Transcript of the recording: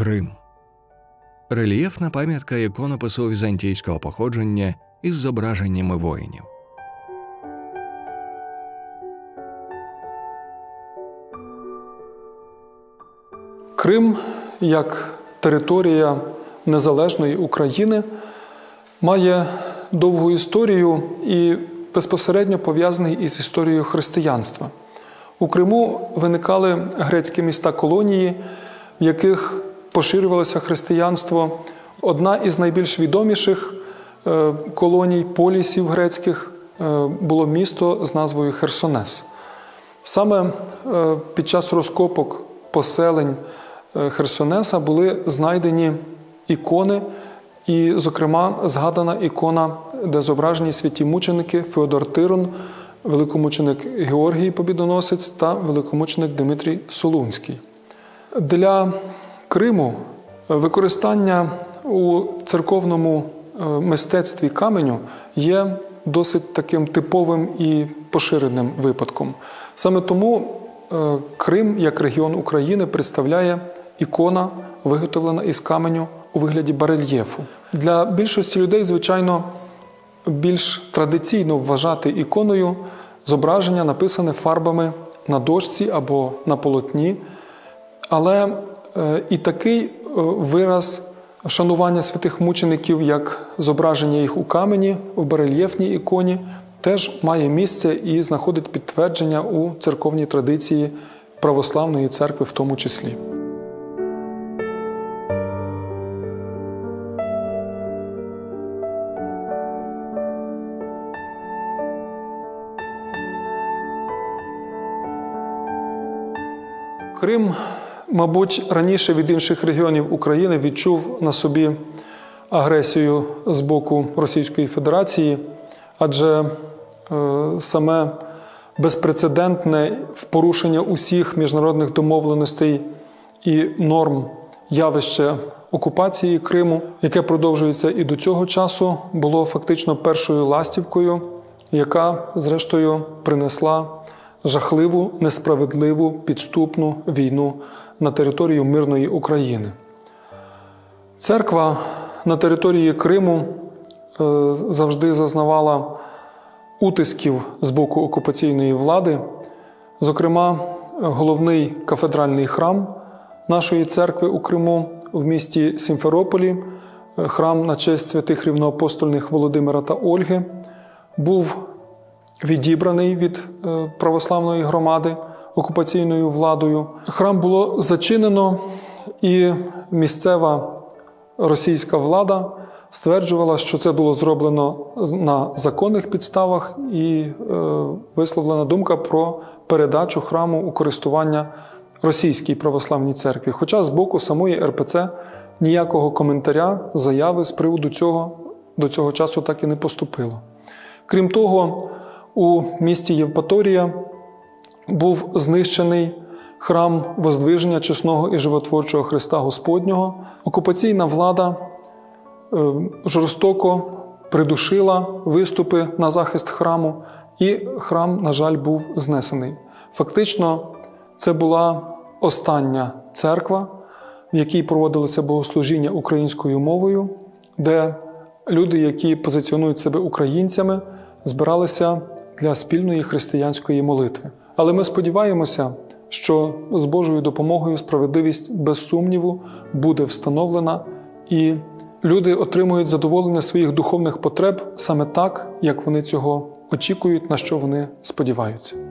Крим. Рельєфна пам'ятка іконопису візантійського походження із зображеннями воїнів. Крим як територія незалежної України має довгу історію і безпосередньо пов'язаний із історією християнства. У Криму виникали грецькі міста колонії, в яких поширювалося християнство. Одна із найбільш відоміших е, колоній полісів грецьких е, було місто з назвою Херсонес. Саме е, під час розкопок поселень Херсонеса були знайдені ікони, і, зокрема, згадана ікона, де зображені святі мученики Феодор Тирон, великомученик Георгій Побідоносець та великомученик Дмитрій Солунський. Для Криму використання у церковному е, мистецтві каменю є досить таким типовим і поширеним випадком. Саме тому е, Крим як регіон України представляє ікона, виготовлена із каменю у вигляді барельєфу. Для більшості людей, звичайно, більш традиційно вважати іконою зображення, написане фарбами на дошці або на полотні. Але і такий е, вираз вшанування святих мучеників, як зображення їх у камені, у барельєфній іконі, теж має місце і знаходить підтвердження у церковній традиції православної церкви, в тому числі. Крим, мабуть, раніше від інших регіонів України відчув на собі агресію з боку Російської Федерації, адже е, саме безпрецедентне в порушення усіх міжнародних домовленостей і норм явище окупації Криму, яке продовжується і до цього часу, було фактично першою ластівкою, яка, зрештою, принесла жахливу, несправедливу підступну війну на територію мирної України. Церква на території Криму е, завжди зазнавала утисків з боку окупаційної влади. Зокрема, головний кафедральний храм нашої церкви у Криму в місті Сімферополі, е, храм на честь святих рівноапостольних Володимира та Ольги, був відібраний від е, православної громади окупаційною владою. Храм було зачинено, і місцева російська влада стверджувала, що це було зроблено на законних підставах, і е, висловлена думка про передачу храму у користування російській православній церкві. Хоча з боку самої РПЦ ніякого коментаря, заяви з приводу цього до цього часу так і не поступило. Крім того, у місті Євпаторія був знищений храм Воздвиження чесного і животворчого Христа Господнього. Окупаційна влада е, жорстоко придушила виступи на захист храму, і храм, на жаль, був знесений. Фактично, це була остання церква, в якій проводилося богослужіння українською мовою, де люди, які позиціонують себе українцями, збиралися для спільної християнської молитви. Але ми сподіваємося, що з Божою допомогою справедливість без сумніву буде встановлена, і люди отримують задоволення своїх духовних потреб саме так, як вони цього очікують, на що вони сподіваються.